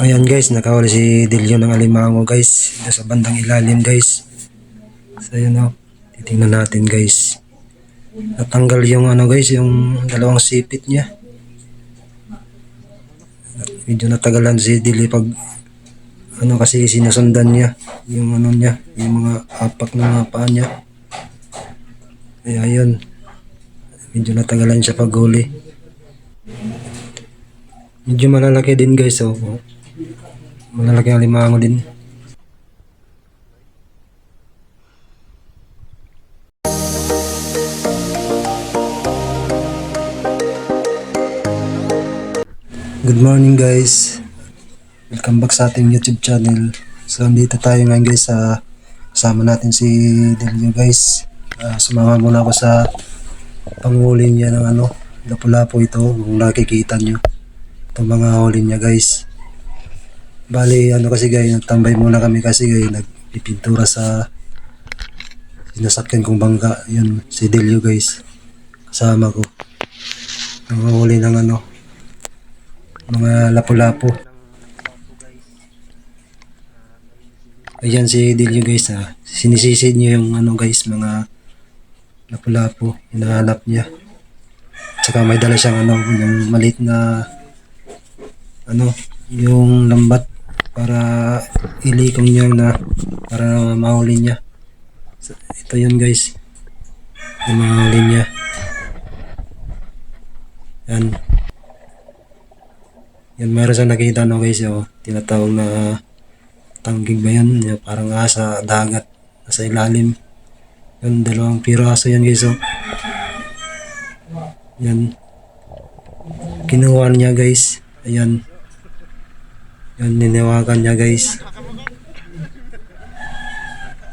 Ayan guys, nakawala si Delio ng alimango guys. Dito sa bandang ilalim guys. So yun o. Titingnan natin guys. Natanggal yung ano guys, yung dalawang sipit niya. Medyo natagalan si Delio pag ano kasi sinusundan niya. Yung ano niya, yung mga apak na mga paa niya. Kaya yun. Medyo natagalan siya pag huli. Medyo malalaki din guys. Oh. Malalaki ang limango din. Good morning guys. Welcome back sa ating YouTube channel. So andito tayo ngayon guys sa kasama natin si Delio guys. Ah, sumama muna ako sa panghuli niya ng ano, lapu-lapu ito kung nakikita nyo. Itong mga huli niya guys. Bali ano kasi guys, nagtambay muna kami kasi guys, nagpipintura sa sinasakyan kong bangka. Yun, si Delio guys. Kasama ko. Nanguhuli ng ano, mga lapu-lapu. Ayan si Delio guys ha. Sinisisid niyo yung ano guys, mga lapu-lapu. Hinahanap niya. Tsaka may dala siyang ano, yung maliit na ano, yung lambat para ilikong niya na para mahuli niya. So, ito yun guys. Yung mga huli niya. Yan. Yan, meron sa nakita no guys, yung tinatawag na tanggig ba yan? Yung parang nga sa dagat, nasa ilalim. Yan, dalawang piraso yan guys, oh. Yan. Kinuha niya guys. Ayan. Yan, niniwagan niya guys.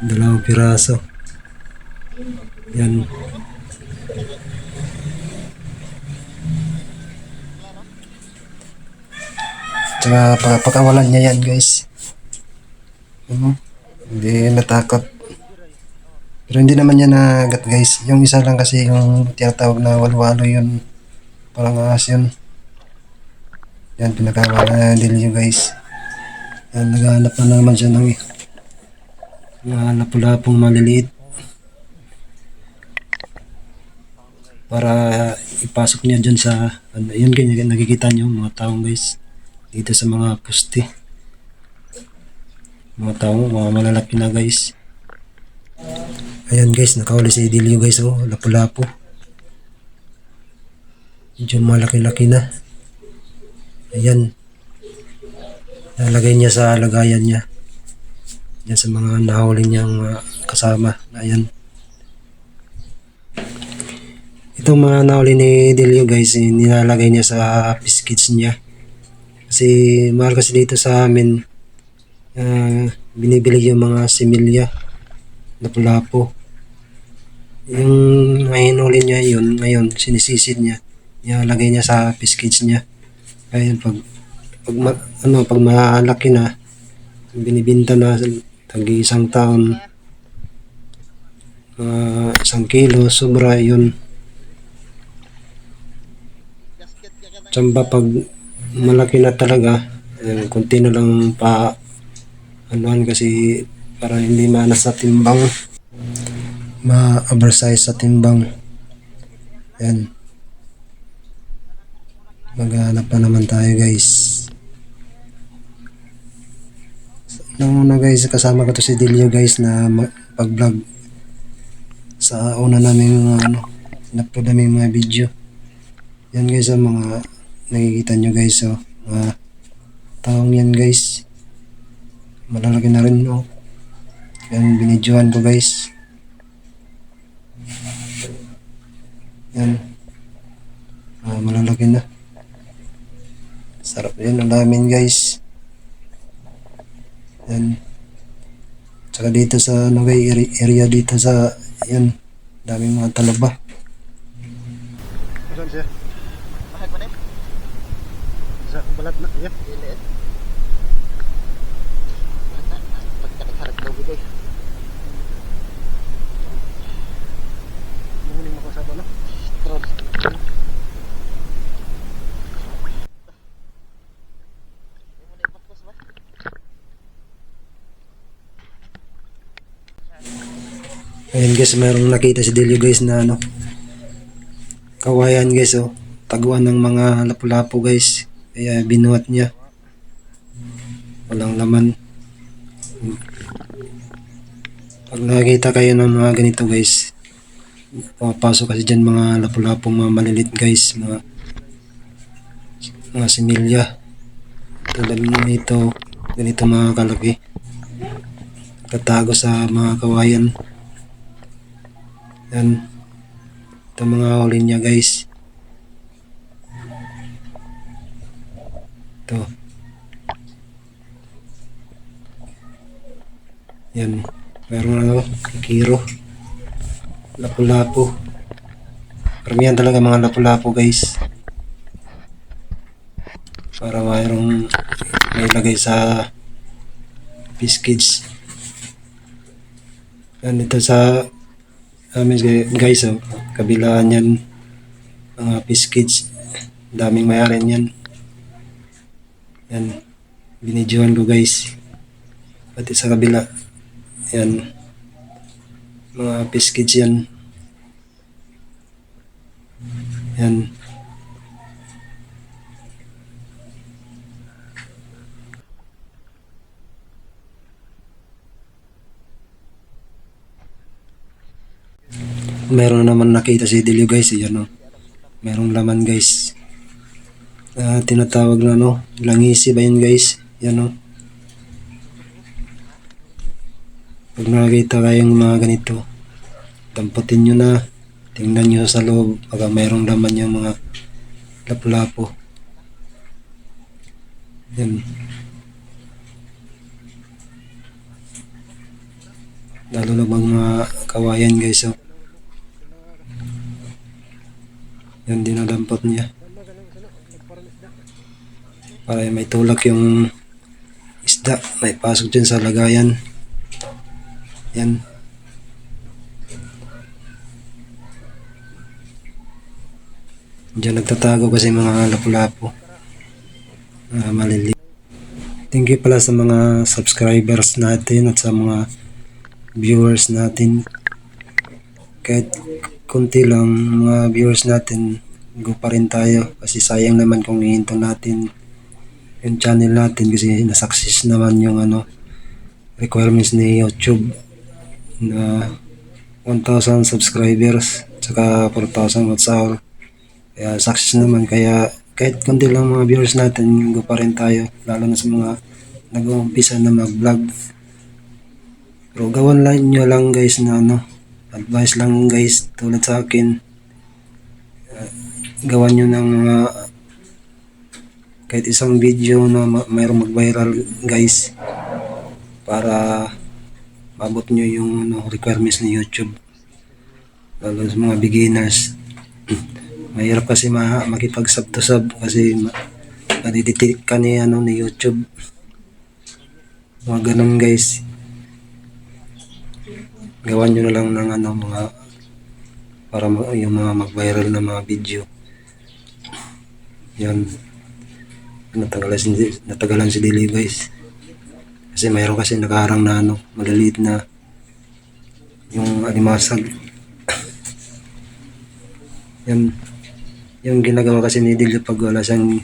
Dalawang piraso. Yan. Tsaka pagkakawalan niya yan guys. Ano? Hindi natakot. Pero hindi naman niya nagat guys. Yung isa lang kasi yung tinatawag na walwalo yun. Parang ahas yun. Yan, pinakawala na yung guys. Yan, naghahanap na naman siya ng mga lapu-lapong maliliit. Para ipasok niya dyan sa, ano, yun ganyan, nakikita niyo mga taong guys. Dito sa mga puste. Mga taong, mga malalaki na guys. Ayan guys, nakahuli si Delio guys, oh, lapu-lapu. Medyo malaki-laki na. Ayan. Nalagay niya sa lagayan niya. Yan sa mga nahuli niyang mga kasama. Ayan. Itong mga nahuli ni Delio guys, eh, nilalagay niya sa fish kits niya. Kasi mahal kasi dito sa amin, ah, binibili yung mga similya, lapu-lapu. Yung mahinuli niya yun, ngayon, sinisisid niya. Nilalagay niya sa fish kits niya. Kaya pag, pag ma, ano, pag malaki na, binibinta na tag isang taon, mga isang kilo, sobra yun. Tsamba pag malaki na talaga, eh, kunti na lang pa anuhan kasi para hindi manas sa timbang. Ma-oversize sa timbang. Yan maghanap pa naman tayo guys nung una guys kasama ko to si Delio guys na pag-vlog. Sa una namin mga ano in-upload namin mga video. Yan guys ang mga nakikita nyo guys oh. Mga taong yan guys. Malalaki na rin oh. Yan binidyohan ko guys. Yan. Ah, malalaki na. Sarap yan ang lamin guys yan. Tsaka dito sa guys area, dito sa yan. Daming mga talaba. Saan siya? Sa balat na, yeah. Muhuling mo ko sa ano? Ayun guys, mayroong nakita si Delio guys na ano. Kawayan guys oh. Taguan ng mga lapu-lapu guys. Kaya binuhat niya. Walang laman. Pag nakakita kayo ng mga ganito guys, pumapasok kasi dyan mga lapu-lapu mga malilit guys. Mga mga similya. Tulad nito, ganito mga kalaki. Tatago sa mga kawayan. Yan. Ito mga huli niya guys. Ito. Yan. Meron ano, kiro. Lapu-lapu. Karamihan talaga mga lapu-lapu guys. Para mayroong may lagay sa biscuits. Yan ito sa amin guys oh, kabilaan yan mga biscuits. Daming mayari yan. Yan. Binidyohan ko guys. Pati sa kabila. Yan. Mga biscuits yan. Yan. Meron naman nakita si Delio guys. Yan o. Merong laman guys. Ah, tinatawag na no. Langisi ba yun guys? Yan o. Pag nakakita kayong mga ganito, damputin nyo na. Tingnan nyo sa loob. Baka mayroong laman yung mga lapu-lapu. Yan. Lalo na mga kawayan guys. Oh. Yan dinadampot niya. Para may tulak yung isda. May pasok dyan sa lagayan. Yan. Diyan nagtatago kasi mga lapu-lapu. Uh, maliliit. Thank you pala sa mga subscribers natin at sa mga viewers natin. Kahit konti lang mga viewers natin, go pa rin tayo. Kasi sayang naman kung hihinto natin yung channel natin kasi na-success naman yung ano requirements ni YouTube na 1,000 subscribers tsaka 4,000 watts hour. Kaya success naman. Kaya kahit konti lang mga viewers natin, go pa rin tayo. Lalo na sa mga nag-uumpisa na mag-vlog. Pero gawan lang nyo lang guys na ano, advice lang guys tulad sa akin. Uh, gawan nyo ng mga kahit isang video na ma- mayroong mag-viral guys para mabot nyo yung ano, requirements ni YouTube. Lalo sa mga beginners. Mahirap kasi ma makipag-sub to sub kasi madidetect ka ni, ano, ni YouTube. Mga ganun guys gawan nyo na lang ng ano mga para yung mga mag-viral na mga video. Yan. Natagalan si, natagalan si Dili guys kasi mayroon kasi nakaharang na ano maliliit na yung alimasag yan. Yung ginagawa kasi ni Dilio pag wala siyang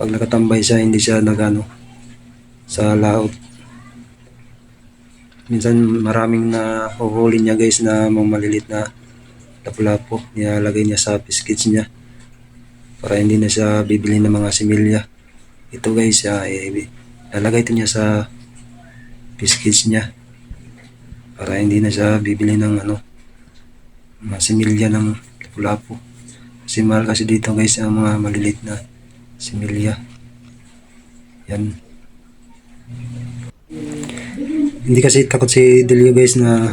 pag nakatambay siya hindi siya nagano sa laot minsan maraming na huhuli niya guys na mga maliliit na lapu-lapu nilalagay niya sa biscuits niya para hindi na siya bibili ng mga similya. Ito guys ah, eh, lalagay ito niya sa biscuits niya para hindi na siya bibili ng ano mga similya ng lapu-lapu kasi mahal kasi dito guys ang mga maliliit na similya. Yan hindi kasi takot si Delio guys na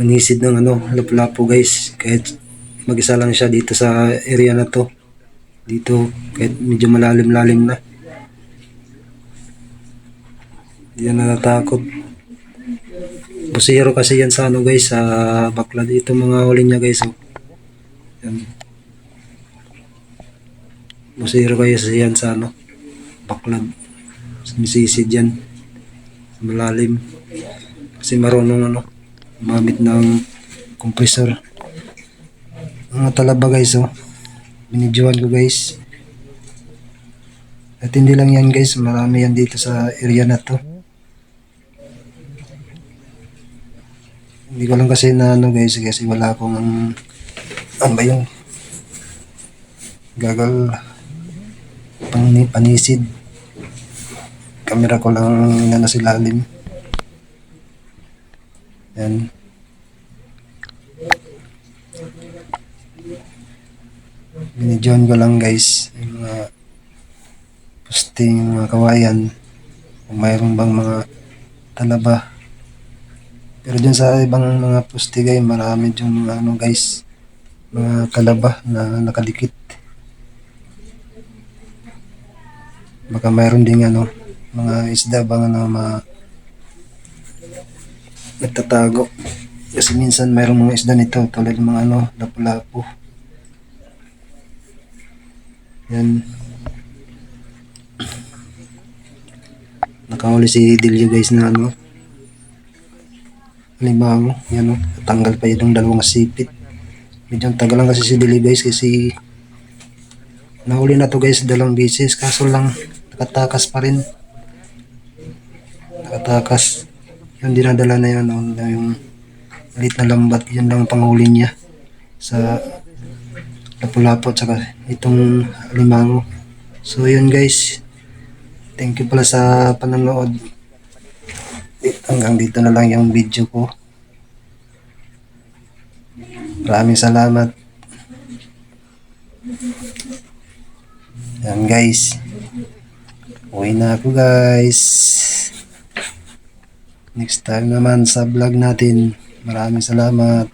manisid ng ano lapu-lapu guys. Kahit mag-isa lang siya dito sa area na to. Dito kahit medyo malalim-lalim na. Hindi yan natatakot. Busero kasi yan sa ano guys sa baklad ito mga huli niya guys oh. yan. Busero kayo yan sa ano baklad sumisisid yan malalim Kasi marunong ano, gumamit ng compressor. Mga talaba guys oh. Binidyohan ko guys. At hindi lang yan guys, marami yan dito sa area na to. Hindi ko lang kasi na ano guys, kasi wala akong ano ba yung gagal pang panisid. Kamera ko lang na nasa ilalim. Yan. Binidyohan ko lang guys yung mga posting, yung mga kawayan kung mayroon bang mga talaba pero dyan sa ibang mga poste guys marami dyan mga ano guys mga kalaba na nakadikit baka mayroon ding ano mga isda bang ano mga nagtatago? Kasi minsan mayroong mga isda nito tulad ng mga ano lapu-lapu. Yan. Nakahuli si Dilio guys na ano. Halimbawa yan o tanggal pa yung dalawang sipit. Medyo tagal lang kasi si Dilio guys kasi nahuli na to guys dalawang beses. Kaso lang nakatakas pa rin nakatakas yung dinadala na yun na yung maliit na lambat yun lang ang panghuli niya sa lapu-lapu at saka itong limango so yun guys. Thank you pala sa panonood. Hanggang dito na lang yung video ko. Maraming salamat. Yan guys. Uwi na ako guys next time naman sa vlog natin. Maraming salamat.